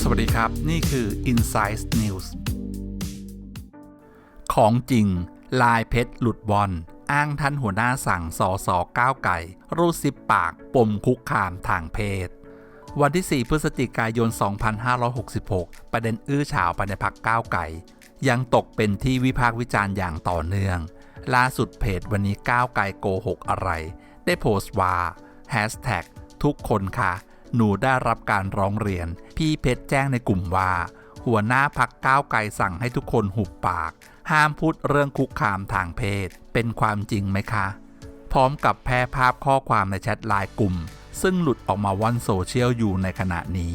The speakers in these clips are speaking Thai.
สวัสดีครับ นี่คือ Insight News ของจริง ลายเพชรหลุดบอลอ้างท่านหัวหน้าสั่งสอสอก้าวไก่ รูดซิปปากปมคุกคามทางเพศ วันที่ 4 พฤศจิกายน 2566 ประเด็นอื้อฉาวไปในพักก้าวไก่ ยังตกเป็นที่วิพากษ์วิจารณ์อย่างต่อเนื่อง ล่าสุดเพจวันนี้ก้าวไก่โกหกอะไร ได้โพสต์ว่า Hashtag ทุกคนค่ะ หนูได้รับการร้องเรียน พี่เพชรแจ้งในกลุ่มว่า หัวหน้าพักก้าวไกลสั่งให้ทุกคนหุบปาก ห้ามพูดเรื่องคุกคามทางเพศ เป็นความจริงไหมคะ พร้อมกับแพร่ภาพข้อความในแชทไลน์กลุ่ม ซึ่งหลุดออกมาว่อนโซเชียลอยู่ในขณะนี้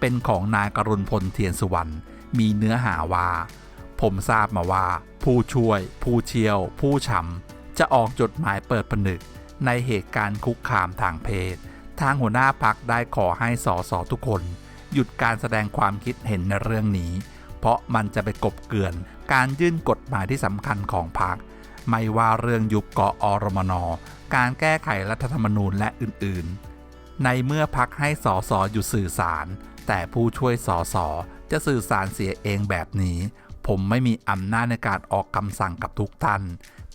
เป็นของนายกรุณพลเทียนสุวรรณมีเนื้อหาว่า ผมทราบมาว่า ผู้ช่วย ผู้เชี่ยว ผู้ชำจะออกจดหมายเปิดผนึก ในเหตุการณ์คุกคามทางเพศ ทางหัวหน้าพักได้ขอให้สอสอทุกคน หยุดการแสดงความคิดเห็นในเรื่องนี้ เพราะมันจะไปกบเกือนการยื่นกฎหมายที่สำคัญของพักไม่ว่าเรื่องยุบกอรมน การแก้ไขรัฐธรรมนูญและอื่นๆ ในเมื่อพักให้สอสออยู่สื่อสาร แต่ผู้ช่วยสอสอจะสื่อสารเสียเองแบบนี้ ผมไม่มีอำนาจในการออกคำสั่งกับทุกท่าน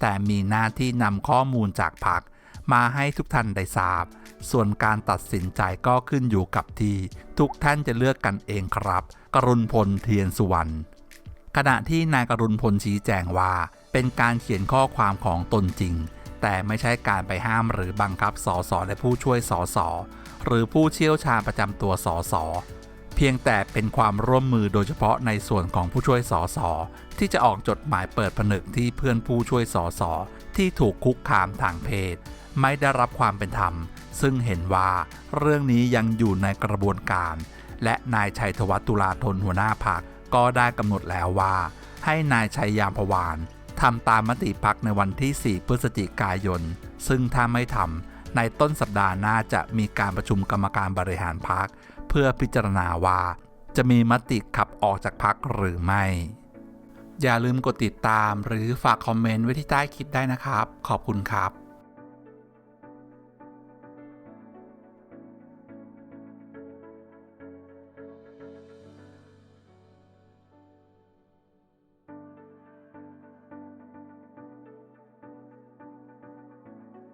แต่มีหน้าที่นำข้อมูลจากพัก มาให้ทุกท่านได้ทราบ ส่วนการตัดสินใจก็ขึ้นอยู่กับที่ทุกท่านจะเลือกกันเองครับ กรุณพลเทียนสุวรรณขณะที่นายกรุณพลชี้แจงว่า เป็นการเขียนข้อความของตนจริง แต่ไม่ใช่การไปห้ามหรือบังคับสสและผู้ช่วยสสหรือผู้เชี่ยวชาญประจำตัวสสเพียงแต่เป็นความร่วมมือโดยเฉพาะในส่วนของผู้ช่วยสสที่จะออกจดหมายเปิดผนึกที่เพื่อนผู้ช่วยสสที่ถูกคุกคามทางเพศ ไม่ได้รับความเป็นธรรม ซึ่งเห็นว่าเรื่องนี้ยังอยู่ในกระบวนการ และนายชัยธวัฒน์ตุลาธนหัวหน้าพักก็ได้กำหนดแล้วว่า ให้นายชัยยามพวานทำตามมติพักในวันที่ 4 พฤศจิกายน ซึ่งถ้าไม่ทำในต้นสัปดาห์หน้าจะมีการประชุมกรรมการบริหารพักเพื่อพิจารณาว่า จะมีมติขับออกจากพักหรือไม่ อย่าลืมกดติดตามหรือฝากคอมเมนต์ไว้ที่ใต้คลิปได้นะครับ ขอบคุณครับ